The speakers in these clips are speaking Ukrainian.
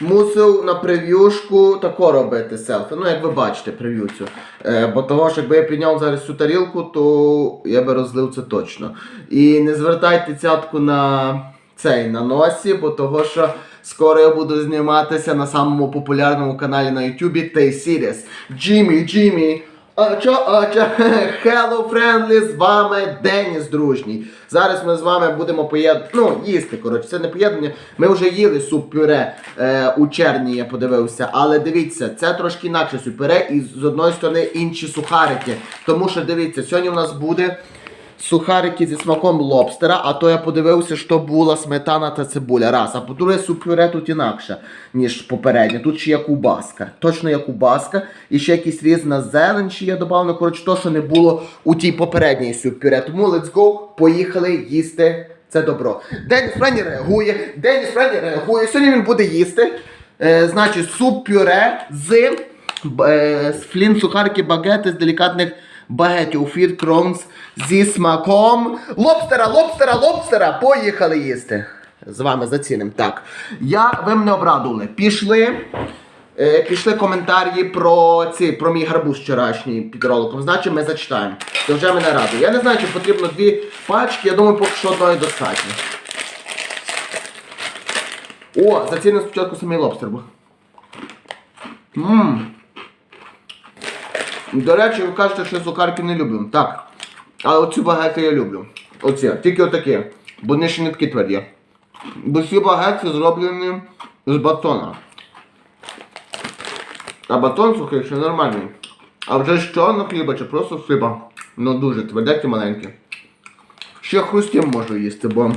мусив на прев'юшку тако робити селфі. Ну, як ви бачите, прев'ю цю. Е, бо того, що якби я підняв зараз цю тарілку, то я би розлив це точно. І не звертайте цятку на цей на носі, бо того, що скоро я буду зніматися на самому популярному каналі на Ютубі Тей Сіріс. Джиммі, Джиммі. Ача, ача, Hello Friendly, з вами Деніс Дружній. Зараз ми з вами будемо поєднати, ну, їсти, коротше, це не поєднання. Ми вже їли суп-пюре е, у червні, я подивився. Але дивіться, це трошки інакше суп-пюре і з одної сторони інші сухарики. Тому що дивіться, сьогодні у нас буде сухарики зі смаком лобстера, а то я подивився, що була сметана та цибуля. Раз. А по-друге, суп-пюре тут інакше, ніж попереднє. Тут ще є кубаска. Точно є кубаска. І ще якийсь різна зелень ще є додавано. Коротше, то, що не було у тій попередній суп-пюре. Тому let's go, поїхали їсти це добро. Деніс Френі реагує, Деніс Френі реагує. Сьогодні він буде їсти. Е, значить, суп-пюре з, е, з флін сухарки багети з делікатних багетів фір кронс зі смаком лобстера, лобстера, лобстера. Поїхали їсти. З вами заціним. Так. Я, ви мене обрадували. Пішли. Е, пішли коментарі про ці, про мій гарбуз вчорашній під роликом. Значить, ми зачитаємо. Це вже мене радує. Я не знаю, чи потрібно дві пачки, я думаю, поки що одної достатньо. О, зацінив спочатку самий лобстер. Ммм. До речі, ви кажете, що сухарки не люблю. Так. Але оці багети я люблю. Оці, тільки отакі. Бо вони ще не такі тверді. Бо всі багети зроблені з батона. А батон сухий ще нормальний. А вже з чорного хліба чи просто з хліба. Ну дуже тверде і маленьке. Ще хрустім можу їсти, бо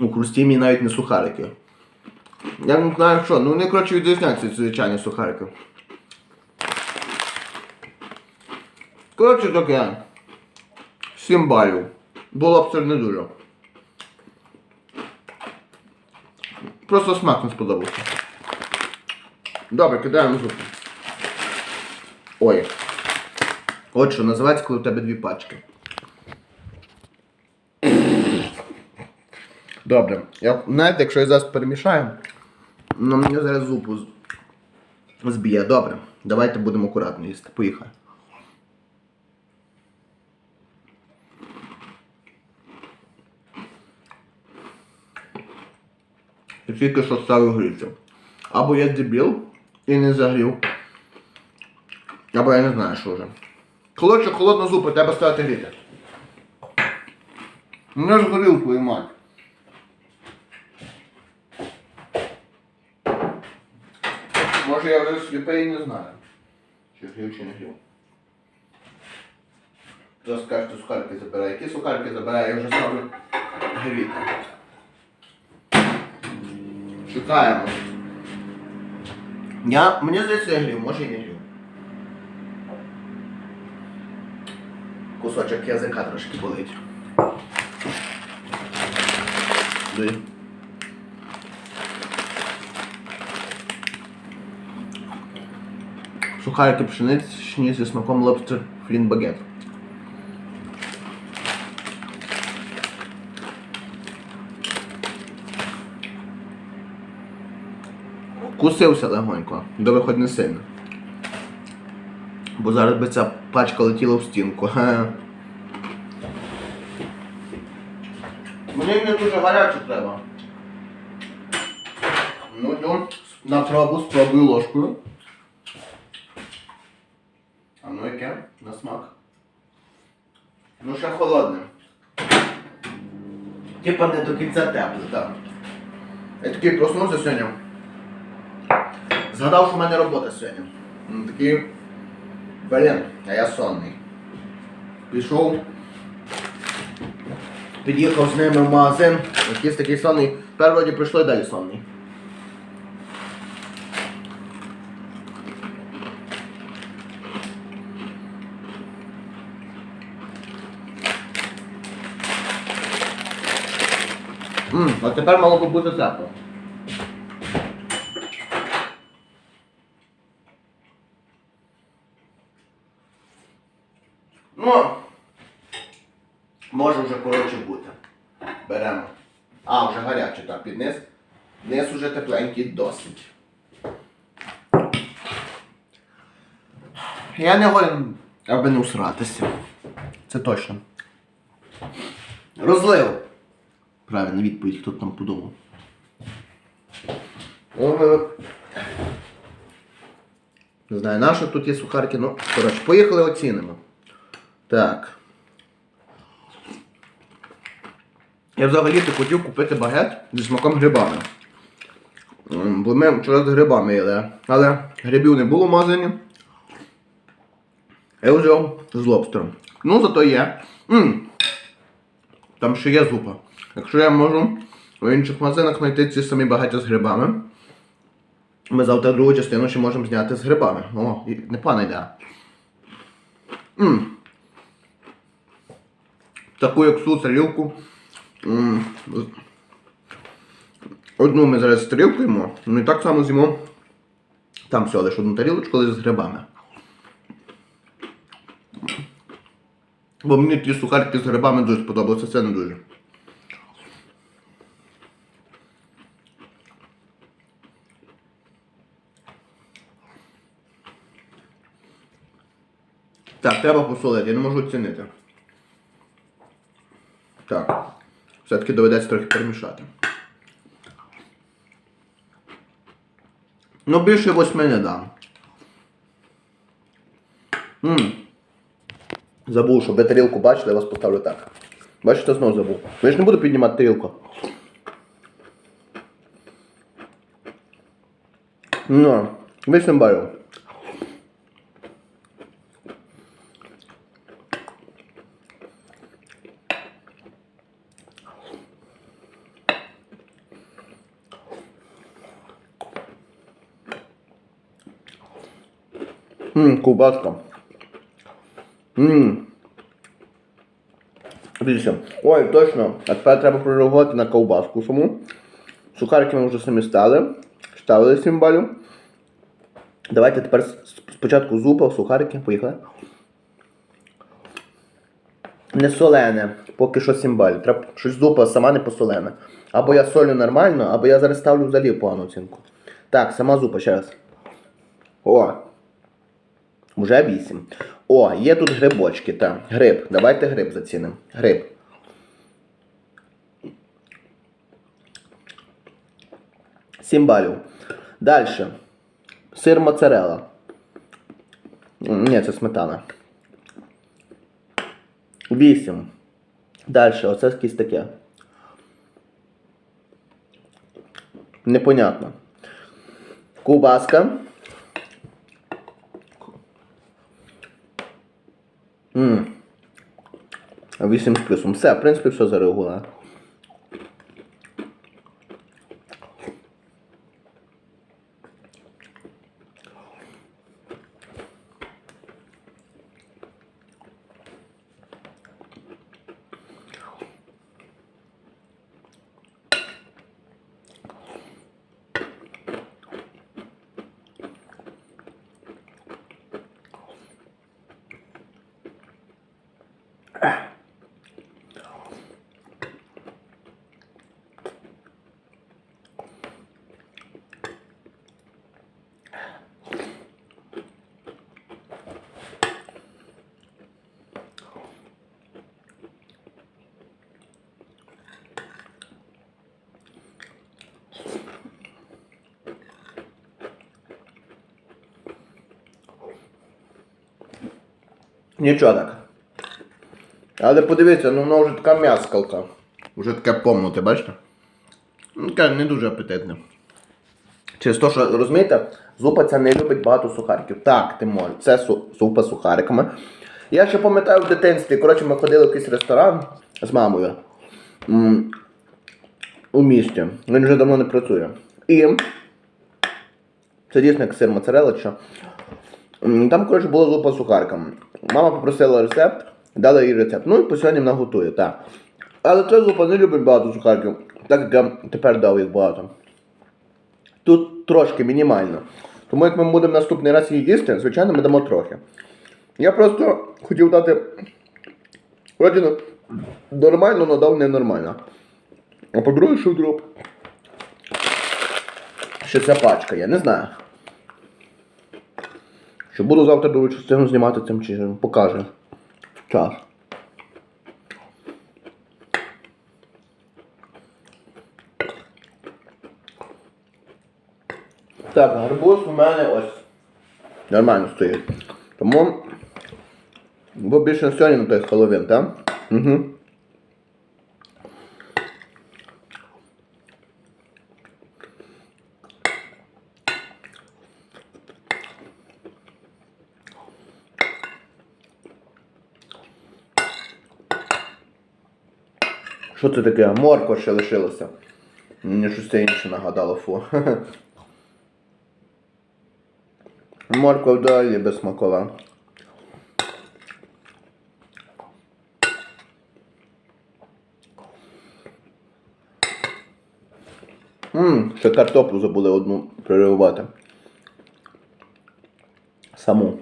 у хрустімі навіть не сухарики. Я не знаю що, ну вони коротше відрізняються від звичайні сухарики. Коротше таке. 7 балів. Було б це не дуже. Просто смак не сподобався. Добре, кидаємо зуб. Ой. От що називається, коли у тебе дві пачки. Добре. Я, знаєте, якщо я зараз перемішаю, ну мені зараз зубу з- зб'є. Добре. Давайте будемо акуратно їсти. Поїхали. І тільки що ставив гріти. Або я дебіл і не загрів. Або я не знаю, що вже. Коротше, холодну зупу, треба ставити гріти. Не згорів твою мать. Може я вже сліпий не знаю. Чи грів, чи не грів. Зараз скажете, сухарки забирає. Які сухарки забирає, я вже ставлю гріти. Чекаємо. Я, мені здається, я грів, може і не грів. Кусочок язика трошки болить. Дуй. Сухарики пшеничні зі смаком лобстер флін багет. Кусився легонько, добре хоч не сильно. Бо зараз би ця пачка летіла в стінку. Мені не дуже гаряче треба. Ну, йду на пробу, спробую ложкою. Ну? На смак. Ну ще холодне. Типа не до кінця тепле, так. Я такий проснувся сьогодні. Згадав, що в мене робота сьогодні. Ну, Такий. Блін, а я сонний. Пішов. Під'їхав з ними в магазин. Якийсь такий сонний. Тепер вроді прийшло і далі сонний. Ммм, а тепер мало би бути тепло. Ну, може вже коротше бути. Беремо. А, вже гаряче, так, під низ. Низ уже тепленький досить. Я не голен, аби не усратися. Це точно. Розлив. Правильна відповідь, хто там подумав. Не знаю, на що тут є сухарки, ну, коротше, поїхали оцінимо. Так. Я взагалі то хотів купити багет зі смаком грибами. Бо ми вчора з грибами їли. Але грибів не було в магазині. Я взяв з лобстером. Ну, зато є. М, Там ще є зупа. Якщо я можу в інших магазинах знайти ці самі багаття з грибами. Ми завтра другу частину ще можемо зняти з грибами. О, непогана ідея. Таку як су тарілку. Одну ми зараз стрілкуємо, ну і так само з'їмо. Там все, лише одну тарілочку, але з грибами. Бо мені ті сухарики з грибами дуже сподобалося, це не дуже. Так, треба посолити, я не можу оцінити. Так. Все-таки доведеться трохи перемішати. Ну, більше восьми не дам. М. Забув, щоб ви тарілку бачили, я вас поставлю так. Бачите, знову забув. Я ж не буду піднімати тарілку. Ну, 8 балів. Ммм, ковбаска. Ммм. Дивіться. Ой, точно. А тепер треба прореагувати на ковбаску саму. Сухарики ми вже самі стали. Ставили 7 балів. Давайте тепер спочатку зупа, сухарики, поїхали. Не солене, поки що 7. Треба щось зупа сама не посолене. Або я солю нормально, або я зараз ставлю взагалі погану оцінку. Так, сама зупа ще раз. О, Уже 8. О, є тут грибочки, так. Гриб. Давайте гриб зацінимо. Гриб. Сім балів. Далі. Сир моцарелла. Ні, це сметана. 8. Далі, оце якесь таке. Непонятно. Кубаска. 8 з плюсом. Все, в принципі, все зареагувало. Нічого так. Але подивіться, ну воно вже така м'яскалка. Вже таке помнуте, бачите? Ну, таке не дуже апетитне. Через те, що розумієте, зупа ця не любить багато сухариків. Так, ти можеш. Це су- зупа з сухариками. Я ще пам'ятаю в дитинстві, коротше, ми ходили в якийсь ресторан з мамою. М, У місті. Він вже давно не працює. І це дійсно як сир моцарелла. Там, коротше, була зупа з сухариками. Мама попросила рецепт, дала їй рецепт. Ну і по сьогодні вона готує, так. Але ця зупа не любить багато сухариків, так як я тепер дав їх багато. Тут трошки мінімально. Тому як ми будемо наступний раз її їсти, звичайно, ми дамо трохи. Я просто хотів дати. Вроді ну, нормально, але дав ненормально. А по-друге, що дроп? Ще ця пачка, я не знаю. Що буду завтра другу частину знімати цим чином, покаже. Час. Так, гарбуз у мене ось. Нормально стоїть. Тому. Бо більше сьогодні на той Хеллоуін, так? Угу. Що це таке? Морква ще лишилося. Мені щось це інше нагадало, фу. Морква вдалі безсмакова. Ммм, ще картоплю забули одну переривати. Саму.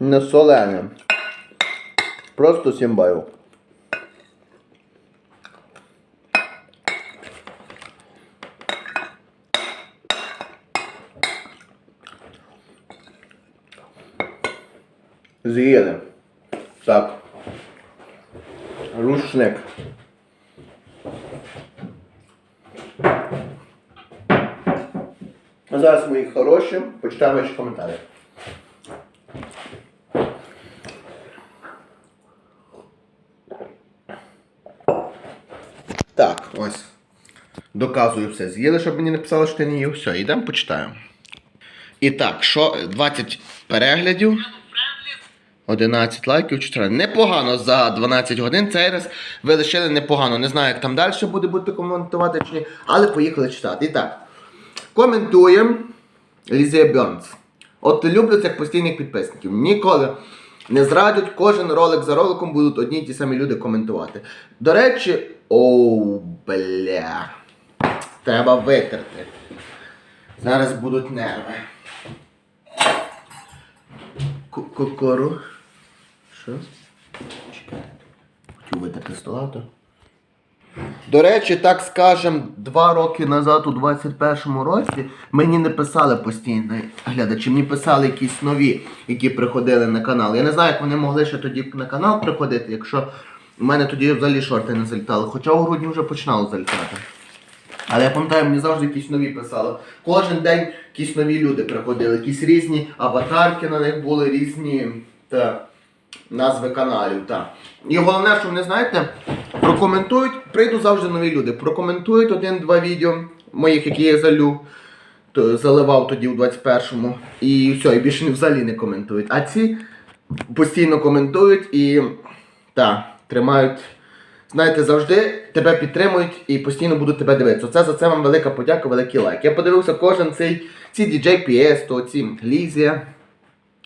Не солене. Просто сімбаю. З'їли. Так. Рушник. А зараз мої хороші, почитаємо ваші коментарі. Так, ось. Доказую все. З'їли, щоб мені не писали, що ти їв. Все, йдемо почитаємо. І так, що 20 переглядів. 11 лайків, 4. Непогано за 12 годин. Цей раз ви лишили непогано. Не знаю, як там далі буде будете коментувати чи ні. Але поїхали читати. І так. Коментуємо Лізія Бьонс. От люблю цих постійних підписників. Ніколи не зрадять, кожен ролик за роликом будуть одні й ті самі люди коментувати. До речі, оу, бля. Треба витерти. Зараз будуть нерви. Кокору. Що? Чекай. Хотів витерти стола, то. До речі, так скажем, два роки назад, у 21-му році, мені не писали постійно глядачі, мені писали якісь нові, які приходили на канал. Я не знаю, як вони могли ще тоді на канал приходити, якщо в мене тоді взагалі шорти не залітали. Хоча у грудні вже починало залітати. Але я пам'ятаю, мені завжди якісь нові писали. Кожен день якісь нові люди приходили, якісь різні аватарки на них були, різні та, назви каналів. Та. І головне, що вони знаєте, прокоментують, прийдуть завжди нові люди. Прокоментують один-два відео моїх, які я залю. То заливав тоді у 21-му. І все, і більше взагалі не коментують. А ці постійно коментують і та, тримають. Знаєте, завжди тебе підтримують і постійно будуть тебе дивитися. Це за це вам велика подяка, великий лайк. Я подивився кожен цей ці DJ то ці Лізія.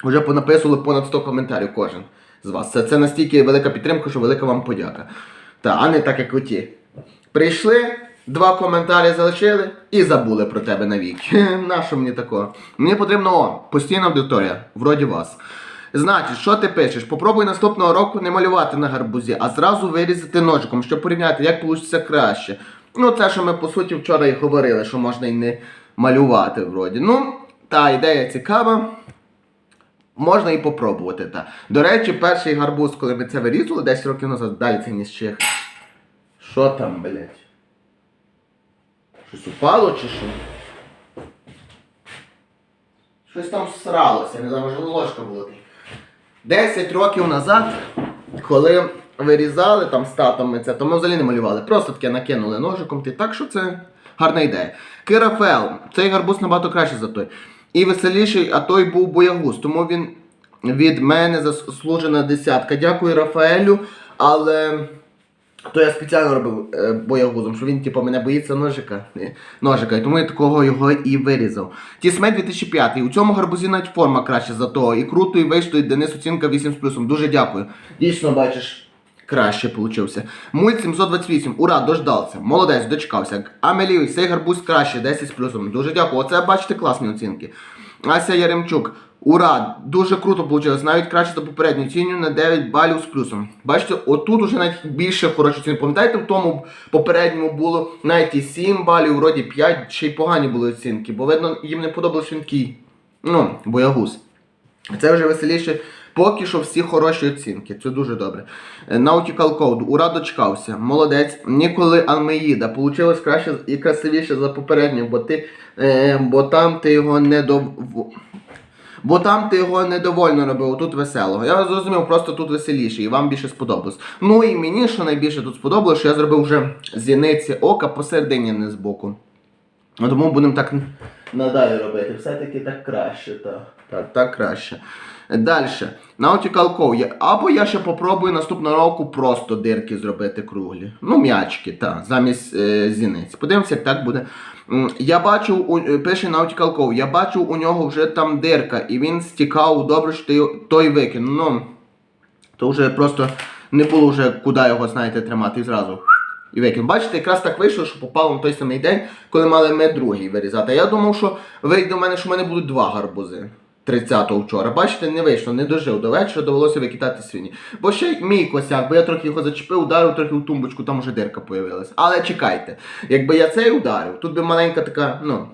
Вже понаписували понад 100 коментарів кожен з вас. Це, це настільки велика підтримка, що велика вам подяка. Та, а не так, як оті. Прийшли, два коментарі залишили і забули про тебе навіки. Нащо мені такого? Мені потрібно о, постійна аудиторія, вроді вас. Значить, що ти пишеш? Попробуй наступного року не малювати на гарбузі, а зразу вирізати ножиком, щоб порівняти, як вийде краще. Ну, це, що ми по суті вчора і говорили, що можна і не малювати вроді. Ну, та ідея цікава. Можна і попробувати. Та. До речі, перший гарбуз, коли ми це вирізали 10 років назад, далі це ніж чих. Що там, блять? Щось упало чи що? Щось там сралося, не знаю, може ложка була. 10 років назад, коли вирізали там з татом ми це, то ми взагалі не малювали. Просто таке накинули ножиком, ти так що це гарна ідея. Кирафел, цей гарбуз набагато краще за той. І веселіший, а той був боягуз. Тому він від мене заслужена десятка. Дякую Рафаелю, але. То я спеціально робив е, боягузом, що він типу, мене боїться ножика. Ножика, і тому я такого його і вирізав. Тісмей 2005. У цьому гарбузі навіть форма краще за того. І круто, і вийшло, і Денис оцінка 8 з плюсом. Дуже дякую. Дійсно, бачиш, краще получився. Мульт 728. Ура, дождався. Молодець, дочекався. Амелій, цей гарбуз краще, 10 з плюсом. Дуже дякую. Оце бачите класні оцінки. Ася Яремчук. Ура! Дуже круто вийшло, навіть краще за попередню ціню на 9 балів з плюсом. Бачите, отут уже навіть більше хороші ціни. Пам'ятаєте, в тому попередньому було навіть і 7 балів, вроді 5, ще й погані були оцінки, бо видно, їм не подобався він такий, ну, боягуз. Це вже веселіше. Поки що всі хороші оцінки. Це дуже добре. Е, Nautical Code. Ура дочкався. Молодець. Ніколи Алмеїда. Получилось краще і красивіше за попередню, бо ти. Е, бо там ти його не до. Бо там ти його недовольно робив, тут веселого. Я зрозумів, просто тут веселіше і вам більше сподобалось. Ну і мені, що найбільше тут сподобалось, що я зробив вже зіниці ока посередині, не збоку. Ну, Тому будемо так надалі робити. Все-таки так краще, так. Так, так краще. Далі. Nautical Cove. Я- Або я ще попробую наступного року просто дирки зробити круглі. Ну, м'ячки, так, замість е, зіниць. Подивимося, як так буде. Я бачив, у, е, пише Nautical Cove, я бачив у нього вже там дирка, і він стікав добре, що той викинув. Ну, то вже просто не було вже куди його, знаєте, тримати і зразу. І викинув. Бачите, якраз так вийшло, що попало на той самий день, коли мали ми другий вирізати. Я думав, що вийде в мене, що в мене будуть два гарбузи. 30-го вчора. Бачите, не вийшло, не дожив до вечора, довелося викидати свині. Бо ще мій косяк, бо я трохи його зачепив, ударив трохи в тумбочку, там уже дирка появилась. Але чекайте, якби я цей ударив, тут би маленька така, ну,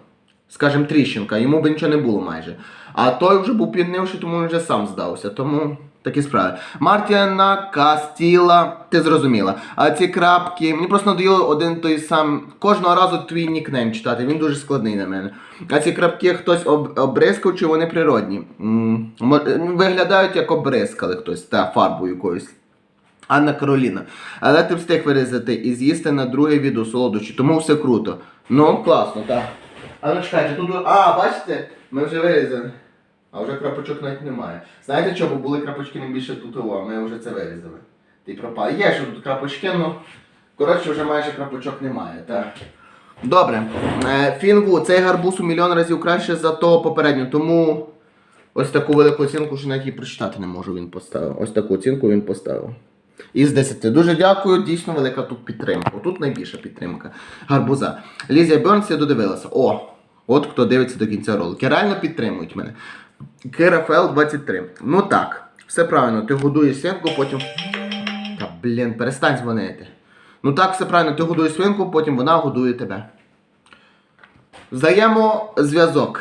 скажімо, тріщинка, йому би нічого не було майже. А той вже був піднивши, тому він вже сам здався. Тому такі справи. Мартіна Кастіла, ти зрозуміла. А ці крапки, мені просто надоїло один той сам. Кожного разу твій нікнейм читати, він дуже складний на мене. А ці крапки хтось об, обрискав, чи вони природні? М, мо- Виглядають як обрискали хтось та фарбою якоюсь. Анна Кароліна. Але ти встиг вирізати і з'їсти на друге відео солодощі, тому все круто. Ну, класно, так. А ну чекайте, тут. А, бачите, ми вже вирізали. А вже крапочок навіть немає. Знаєте? Бо були крапочки не більше тут, о, ми вже це вирізали. Ти пропав. Є ще тут крапочки, ну. Коротше, вже майже крапочок немає, так. Добре. Е, Фінгу, цей гарбуз у мільйон разів краще за того попереднього, тому ось таку велику оцінку, що навіть її прочитати не можу, він поставив. Ось таку оцінку він поставив. Із 10. Дуже дякую, дійсно велика тут підтримка. Тут найбільша підтримка. Гарбуза. Лізія Бернс я додивилася. О! От хто дивиться до кінця ролики. Реально підтримують мене. Керафел 23. Ну так, все правильно, ти годуєш свинку, потім. Та блін, перестань дзвонити. Ну так, все правильно, ти годуєш свинку, потім вона годує тебе. Взаємозв'язок.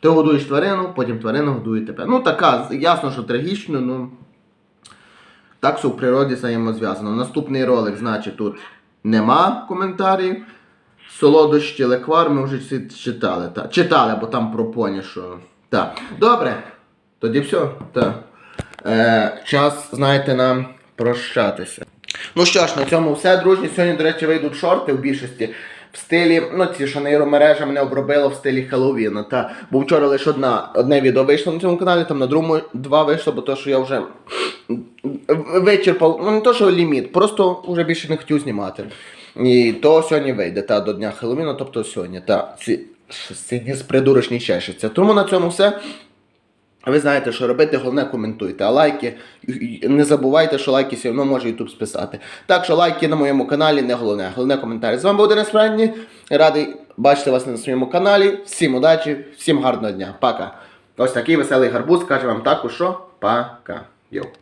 Ти годуєш тварину, потім тварина годує тебе. Ну така, ясно, що трагічно, ну. Так що в природі взаємозв'язано. Наступний ролик, значить, тут нема коментарів. Солодощі леквар ми вже читали. Та. Читали, бо там про поні, що. Так. Добре. Тоді все. Так. Е, час, знаєте, нам прощатися. Ну що ж, на цьому все, друзі. Сьогодні, до речі, вийдуть шорти в більшості. В стилі, ну ці, що нейромережа мене обробило в стилі Хеллоуіна. Та, бо вчора лише одна, одне відео вийшло на цьому каналі, там на другому два вийшло, бо то, що я вже вичерпав, ну не то, що ліміт, просто вже більше не хотів знімати. І то сьогодні вийде, та, до Дня Хеллоуіна, тобто сьогодні, та, ці, сьогодні з придурочні чешеться. Тому на цьому все. Ви знаєте, що робити, головне коментуйте. А лайки, не забувайте, що лайки все одно може YouTube списати. Так що лайки на моєму каналі не головне. Головне коментарі. З вами був Денис Френні. Радий бачити вас на своєму каналі. Всім удачі, всім гарного дня. Пока. Ось такий веселий гарбуз каже вам також, що пока. Йоу.